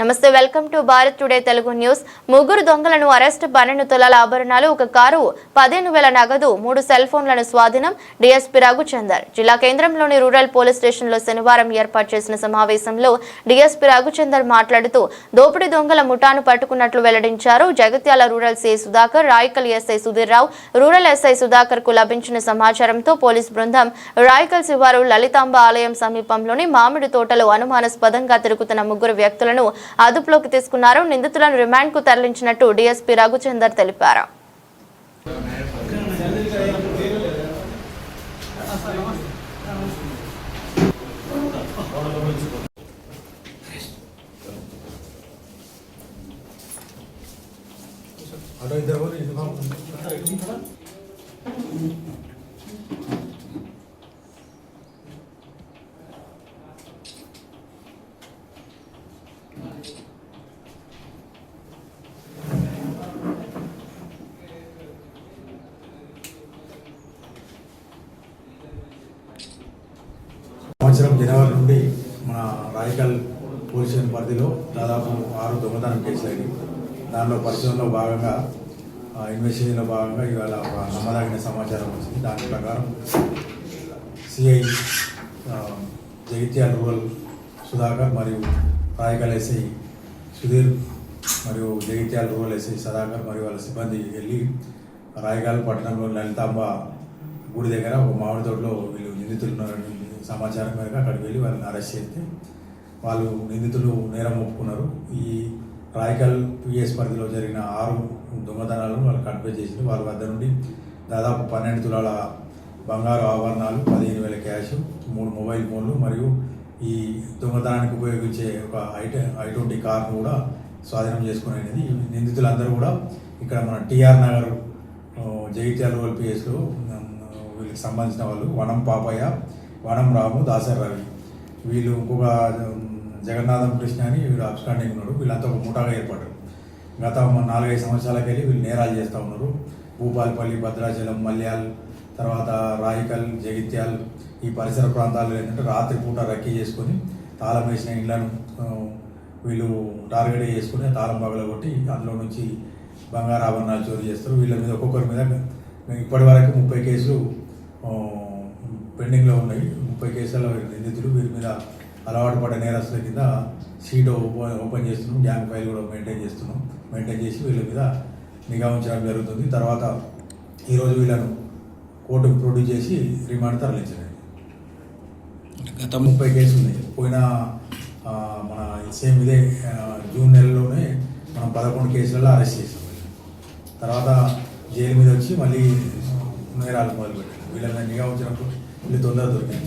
నమస్తే welcome to Bharat today Telugu news. ముగ్గురు దొంగలను అరెస్ట్ పన్నెండు తులాల ఆభరణాలు ఒక కారు పదిహేను వేల నగదు మూడు సెల్ ఫోన్లను స్వాధీనం డీఎస్పీ రఘుచందర్. జిల్లా కేంద్రంలోని రూరల్ పోలీస్ స్టేషన్లో శనివారం ఏర్పాటు చేసిన సమావేశంలో డీఎస్పీ రఘుచందర్ మాట్లాడుతూ దోపిడీ దొంగల ముఠాను పట్టుకున్నట్లు వెల్లడించారు. Jagtial rural CI Sudhakar Raikal SI Sudheer Rao rural SI సుధాకర్కు లభించిన సమాచారంతో పోలీస్ బృందం రాయకల్ శివారు లలితాంబ ఆలయం సమీపంలోని మామిడి తోటలో అనుమానాస్పదంగా తిరుగుతున్న ముగ్గురు వ్యక్తులను అదుపులోకి తీసుకున్నారు. నిందితులను రిమాండ్కు తరలించినట్టు డీఎస్పీ రఘుచందర్ తెలిపారు. అటు ఇద్దరు సంవత్సరం జనవరి నుండి మన రాయకల్ పోలీస్ పరిధిలో దాదాపు ఆరు దొంగతనం కేసులు దానిలో పరిశోధనలో భాగంగా ఇన్వెస్టిగేషన్లో భాగంగా ఇవాళ ఒక నమ్మదగిన సమాచారం వచ్చింది. దాని ప్రకారం సిఐ జగిత్యాల రూరల్ సుధాకర్ మరియు రాయకల్ వేసి సుధీర్ మరియు జగిత్యాల రూరల్ ఎస్ఐ సదాకర్ మరియు వాళ్ళ సిబ్బంది వెళ్ళి రాయకాల్ పట్టణంలో లలితాంబ గుడి దగ్గర ఒక మామిడి తోటలో వీళ్ళు నిందితులు ఉన్నారని సమాచారం మేరకు అక్కడికి వెళ్ళి వాళ్ళని అరెస్ట్ చేస్తే వాళ్ళు నిందితులు నేరం ఒప్పుకున్నారు. ఈ రాయకల్ పిఎస్ పరిధిలో జరిగిన ఆరు దొంగతనాలను వాళ్ళు కన్ఫ్యూజ్ చేసింది వాళ్ళ వద్ద నుండి దాదాపు పన్నెండు తులాల బంగారు ఆభరణాలు పదిహేను వేల క్యాష్ మూడు మొబైల్ ఫోన్లు మరియు ఈ దొంగతనానికి ఉపయోగించే ఒక ఐట ఐటువంటి కార్ను కూడా స్వాధీనం చేసుకునేది నిందితులందరూ కూడా ఇక్కడ మన టిఆర్ నగర్ జగిత్యాల రోల్ వీళ్ళకి సంబంధించిన వాళ్ళు వనం పాపయ్య వనం రాము దాసర్ రవి. వీళ్ళు ఇంకొక జగన్నాథం కృష్ణ అని వీళ్ళు అబ్స్కాండింగ్ ఉన్నాడు. వీళ్ళంతా ఒక ముఠాగా ఏర్పడ్డారు. గత నాలుగైదు సంవత్సరాలకి వెళ్ళి వీళ్ళు నేరాలు చేస్తూ ఉన్నారు. భూపాలపల్లి భద్రాచలం మల్యాల్ తర్వాత రాయికల్ జగిత్యాల్ ఈ పరిసర ప్రాంతాల్లో ఏంటంటే రాత్రి పూట రక్కీ చేసుకొని తాళం వేసిన ఇళ్ళను వీళ్ళు టార్గెట్ చేసుకుని తాళం పగల కొట్టి అందులో నుంచి బంగారు ఆభరణాలు చోరీ చేస్తారు. వీళ్ళ మీద ఒక్కొక్కరి మీద ఇప్పటి వరకు ముప్పై కేసులు పెండింగ్లో ఉన్నాయి. ముప్పై కేసుల నిందితులు వీరి మీద అలవాటు పడ్డ నేరస్తుల కింద సీట్ ఓపెన్ ఓపెన్ చేస్తున్నాం. గ్యాంగ్ ఫైల్ కూడా మెయింటైన్ చేస్తున్నాం. మెయింటైన్ చేసి వీళ్ళ మీద నిఘా ఉంచడం జరుగుతుంది. తర్వాత ఈరోజు వీళ్ళను కోర్టుకు ప్రొడ్యూస్ చేసి రిమాండ్ తరలించారు. గత ముప్పై కేసు ఉన్నాయి. పోయిన మన సేమ్ ఇదే జూన్ నెలలోనే మనం పదకొండు కేసులలో అరెస్ట్ చేసాం తర్వాత జైలు మీద వచ్చి మళ్ళీ నేరాలు మొదలుపెట్టారు. వీళ్ళ మీద నిఘా వచ్చినప్పుడు వీళ్ళు తొందర దొరికాయి